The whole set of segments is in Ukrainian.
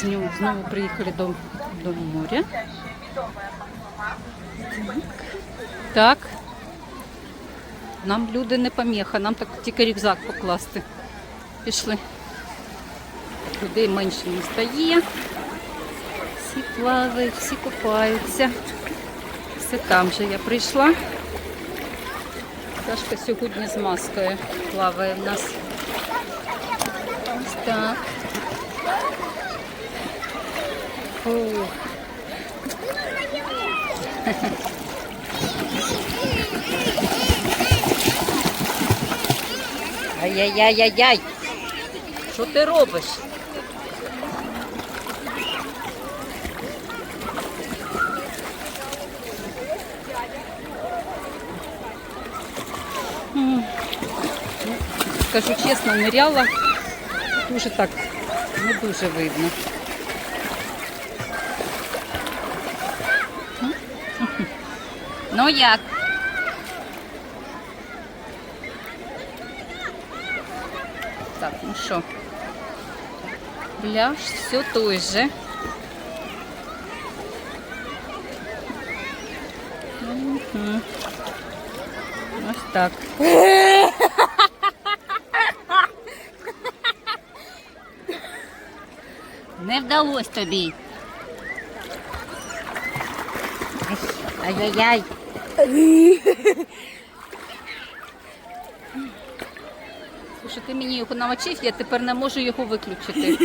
Знову, знову приїхали до, до моря. Так. Нам люди не поміха, нам так тільки рюкзак покласти. Пішли. Людей менше не стає. Всі плавають, всі купаються. Все там же я прийшла. Сашка сьогодні з маскою плаває в нас. Ось так. Фух. Ай-яй-яй-яй-яй. Що ти робиш? М. Ну, Скажу чесно, ниряла. Дуже так, не дуже видно. Ну як? Так, ну що? Пляж все той же. Мгм. Ось так. Не вдалось тобі. Ай, Ай-яй-яй. Слушай, ти мені його намочив, я тепер не можу його виключити.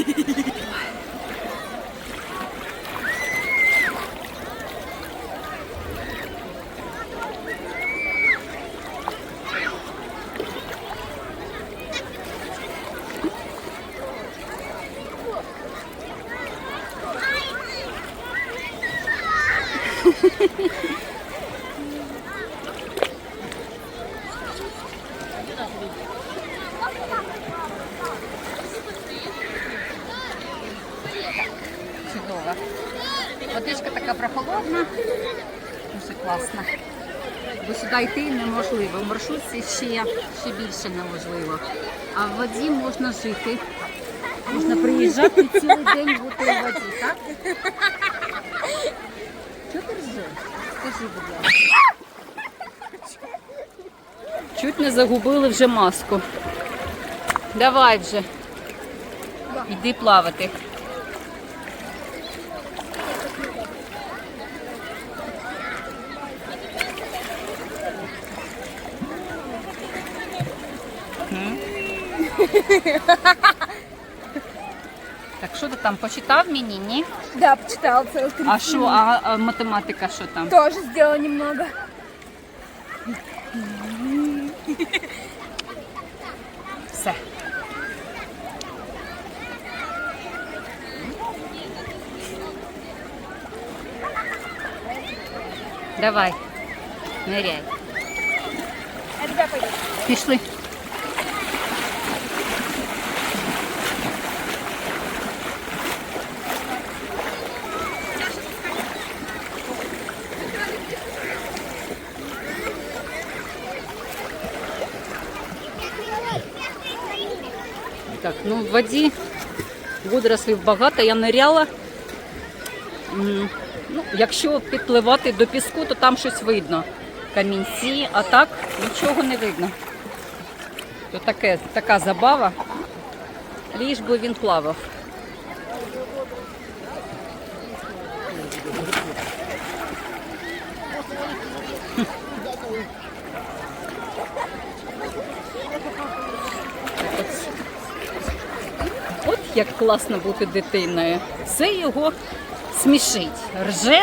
Чудово. Водичка така прохолодна, дуже класна. Бо сюди йти неможливо. В маршрутці ще, ще більше неможливо. А в воді можна жити. Можна приїжджати цілий день бути у воді, так? Чого ти ржеш? Скажи, будь ласка. Чуть не загубили вже маску. Давай вже. Іди плавати. Так що ти там почитав мені, ні? Да, почитала целых три. А що, а, а математика що там? Тоже сделала немного. Все. Давай, ныряй. А тебя пойдет. Пішли. Так, ну в воді водорослів багато, я ниряла. Ну, якщо підпливати до піску, то там щось видно. Камінці, а так нічого не видно. То таке, така забава. Ліж би він плавав. Як класно бути дитиною. Це його смішить. Рже.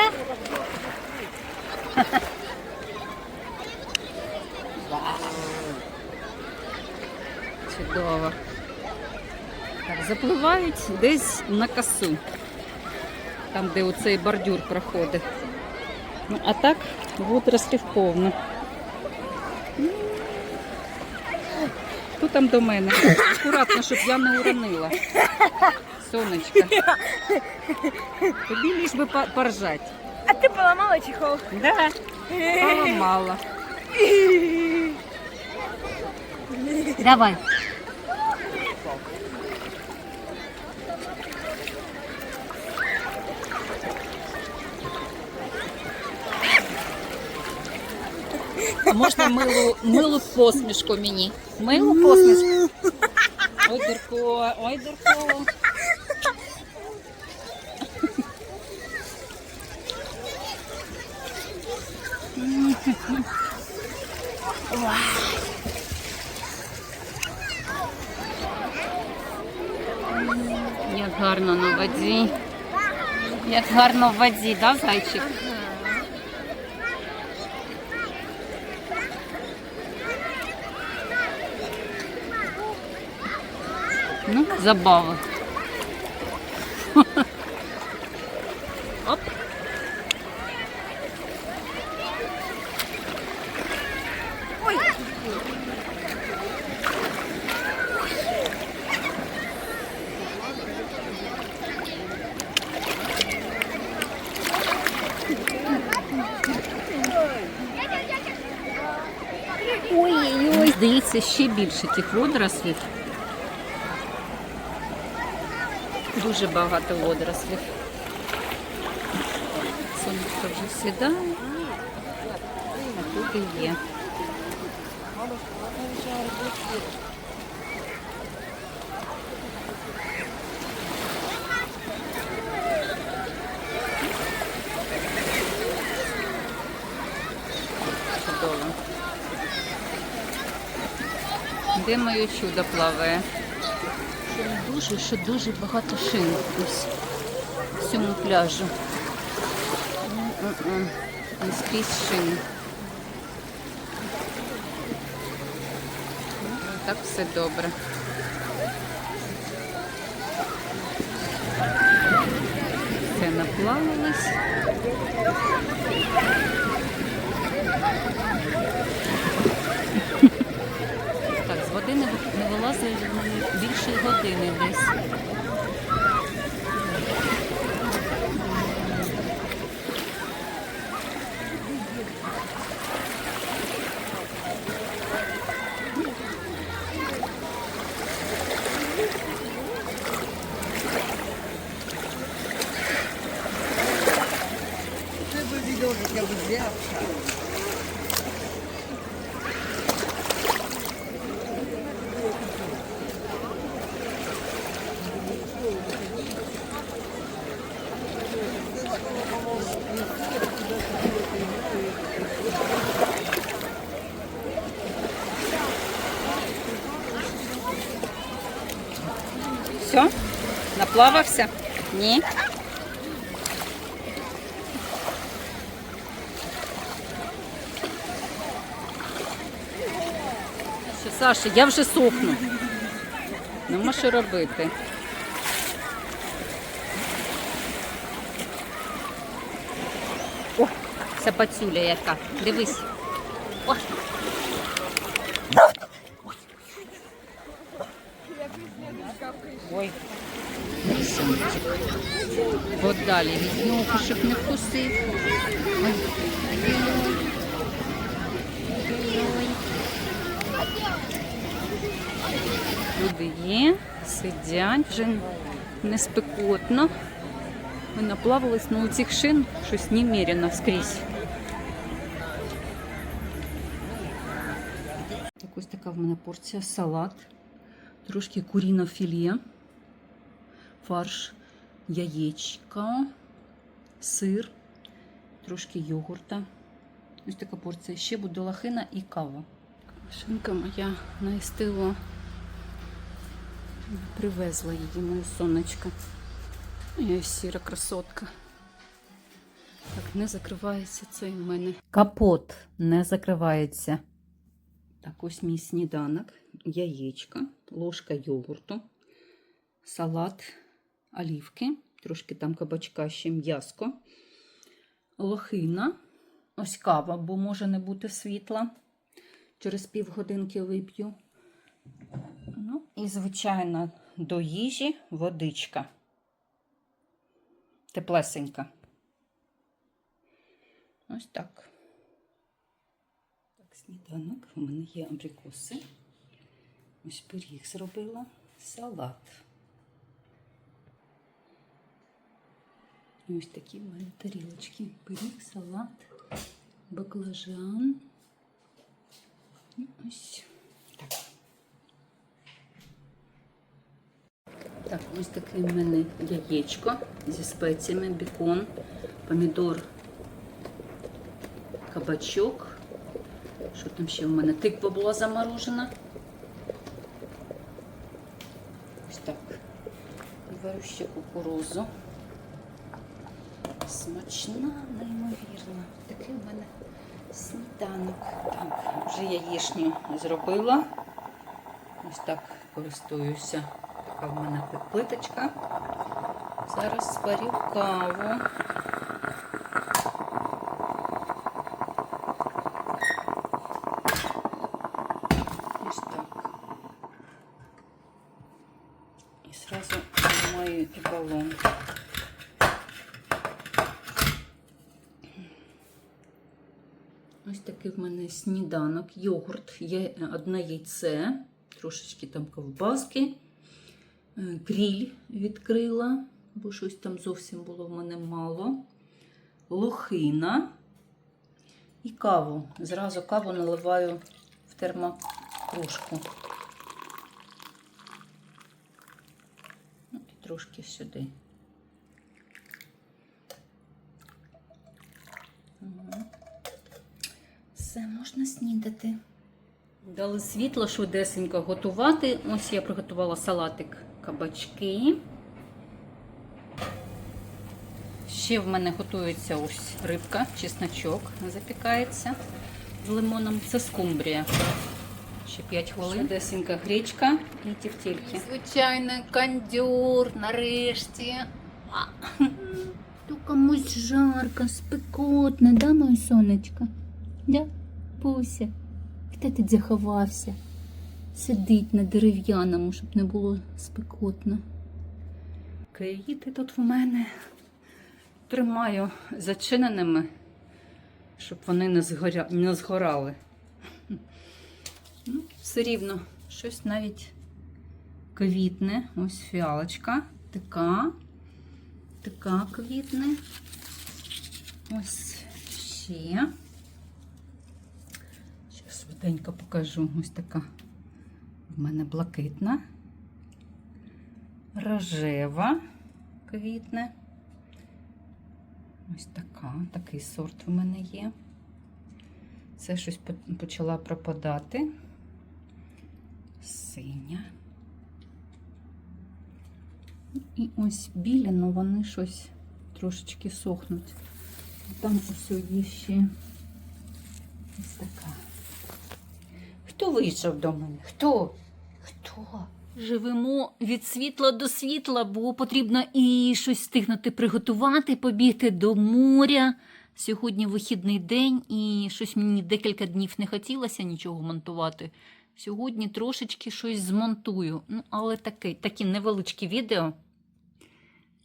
Чудово. Так, запливають десь на косу. Там, де оцей бордюр проходить. Ну, а так водорослів повно. Хто там до мене? Акуратно, щоб я не уронила. Сонечка. Тобі лишь би поржать. А ты поломала чехол? Да. поломала. Давай. А мылу мылу посмешку посмішку Мылу посмешку. Ой, Дурко, ой, Дурко. Як гарно на воді. Як гарно в воді, да, зайчик? Ну, забава. Оп. Ой-ой-ой. Здається, ще більше тих водорослів. Дуже багато водорослів. Сонечко вже сідає. А тут і є. Чудово. Де моє чудо плаває? Дуже, що дуже багато шин ось в цьому пляжу. Не скрізь шини. Ну, Так все добре. Все наплавилось. Не, не вилазить більше години десь. Все? Наплавався? Ні. Що, Саша, я вже сохну. Нема що робити. О, ця пацюля яка. Дивись. О. Ой. Сонечко. Подалі від нього, щоб не вкусив. Люди є, сидять, вже не спекотно. Ми наплавались, ну у цих шин щось неміряно скрізь. Так ось така в мене порція салат, трошки куріно філе, фарш, яєчка, сир, трошки йогурта. Ось така порція. Ще буде лахина і кава. Шинка моя наїстила. Привезла її моє сонечко. Я сіра красотка. Так, не закривається цей в мене. Капот не закривається. Так, ось мій сніданок, яєчка, ложка йогурту, салат, олівки, трошки там кабачка, ще м'яско, лохина, ось кава, бо може не бути світла. Через півгодинки вип'ю. Ну, і, звичайно, до їжі водичка. Теплесенька. Ось так. Так, сніданок. У мене є абрикоси. Ось пиріг зробила. Салат. І ось такі в мене тарілочки. Пиріг, салат, баклажан, так. Так, ось таке в мене яєчко зі спеціями, бікон, помідор, кабачок. Що там ще в мене? Тиква була заморожена. Ось так. Варю ще кукурузу. Смачна, неймовірна. Такий в мене сніданок. Так, вже яєчню зробила. Ось так користуюся. Така в мене плиточка. Зараз сварю каву. Ось так. І сразу маю і балон. Ось такий в мене сніданок, йогурт, є одне яйце, трошечки там ковбаски, е, кріль відкрила, бо щось там зовсім було в мене мало. Лохина і каву. Зразу каву наливаю в термокружку. Трошки сюди. Все, можна снідати. Дали світло швидесенько готувати. Ось я приготувала салатик кабачки. Ще в мене готується ось рибка, чесночок запікається з лимоном. Це скумбрія. Ще 5 хвилин. Швидесенька гречка і тівтільки. Звичайно, кондюр нарешті. То комусь жарко, спекотно, да, моє сонечко? Да, Пуся, хто тут заховався? Сидить на дерев'яному, щоб не було спекотно. Киїти тут в мене тримаю зачиненими, щоб вони не, згоря... не згорали. Ну, все рівно, щось навіть квітне. Ось фіалочка. Така, така квітне. Ось ще. Швиденько покажу. Ось така в мене блакитна, рожева квітне. Ось така, такий сорт в мене є. Це щось почала пропадати. Синя. І ось білі, але вони щось трошечки сохнуть. Там ось є ще ось така. Хто вийшов до мене? Хто? Хто? Живемо від світла до світла, бо потрібно і щось встигнути приготувати, побігти до моря. Сьогодні вихідний день, і щось мені декілька днів не хотілося нічого монтувати. Сьогодні трошечки щось змонтую. Ну, але таке, такі невеличкі відео.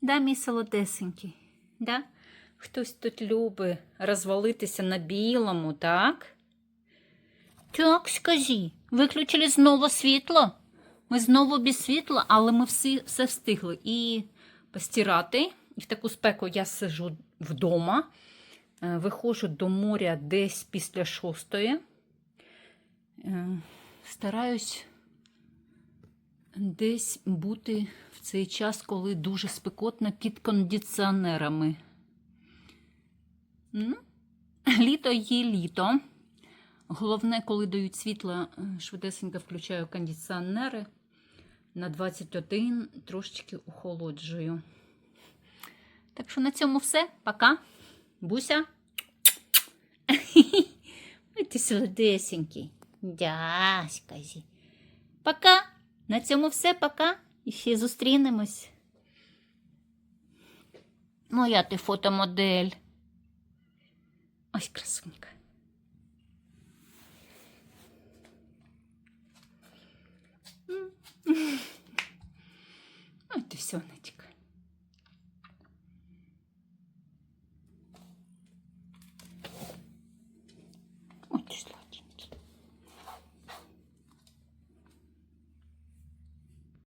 Да, мій солодесенький? Да? Хтось тут любить розвалитися на білому, так? Так, скажи, виключили знову світло. Ми знову без світла, але ми всі все встигли. І постирати. І в таку спеку я сижу вдома. Е, Виходжу до моря десь після шостої. Е, Стараюсь десь бути в цей час, коли дуже спекотно під кондиціонерами. Ну, літо є літо. Головне, коли дають світло, е, швидесенько включаю кондиціонери. На 21 трошечки охолоджую. Так що на цьому все. Пока. Буся. Ой, ти солодесенький. Сказі. Пока. На цьому все, пока. І ще зустрінемось. Моя ти фотомодель.